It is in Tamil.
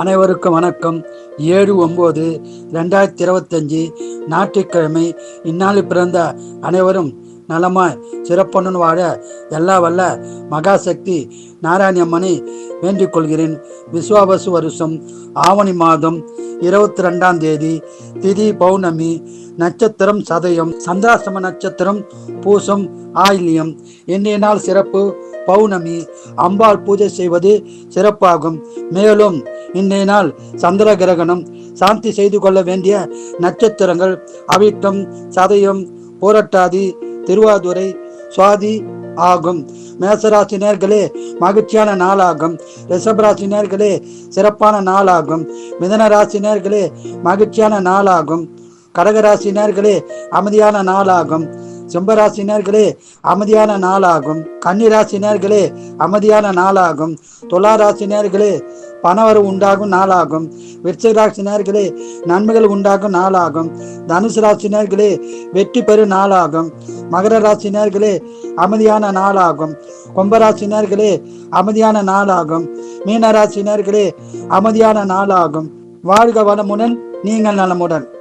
அனைவருக்கும் வணக்கம். ஏழு ஒம்பது ரெண்டாயிரத்தி இருபத்தஞ்சி ஞாயிற்றுக்கிழமை இந்நாளில் பிறந்த அனைவரும் நலமாய் சிறப்புடன் வாழ எல்லா வல்ல மகாசக்தி நாராயணி அம்மனை வேண்டிக் கொள்கிறேன். விஸ்வாபசு வருஷம் ஆவணி மாதம் இருபத்தி ரெண்டாம் தேதி திதி பௌர்ணமி நட்சத்திரம் சதயம் சந்திராசிரம நட்சத்திரம் பூசம் ஆயில்யம் இன்றைய நாள் சிறப்பு பௌர்ணமி அம்பாள் பூஜை செய்வது சிறப்பாகும். மேலும் இன்றைய நாள் சந்திர கிரகணம். சாந்தி செய்து கொள்ள வேண்டிய நட்சத்திரங்கள் அவிட்டம் சதயம் போராட்டாதி திருவாதுரை சுவாதி ஆகும். மேசராசி நேர்களே மகிழ்ச்சியான நாளாகும். ரிஷபராசி நேர்களே சிறப்பான நாளாகும். மிதன ராசி நேர்களே மகிழ்ச்சியான நாளாகும். கடகராசி நேர்களே அமைதியான நாளாகும். சிம்பராசினர்களே அமைதியான நாளாகும். கன்னிராசினர்களே அமைதியான நாளாகும். துளாராசினர்களே பணவரவு உண்டாகும் நாளாகும். விருச்சிக நன்மைகள் உண்டாகும் நாளாகும். தனுசு ராசினர்களே வெற்றி பெறும் நாளாகும். மகர ராசினர்களே அமைதியான நாளாகும். கும்பராசினர்களே அமைதியான நாளாகும். மீனராசினர்களே அமைதியான நாளாகும். வாழ்க வளமுடன் நீங்கள் நலமுடன்.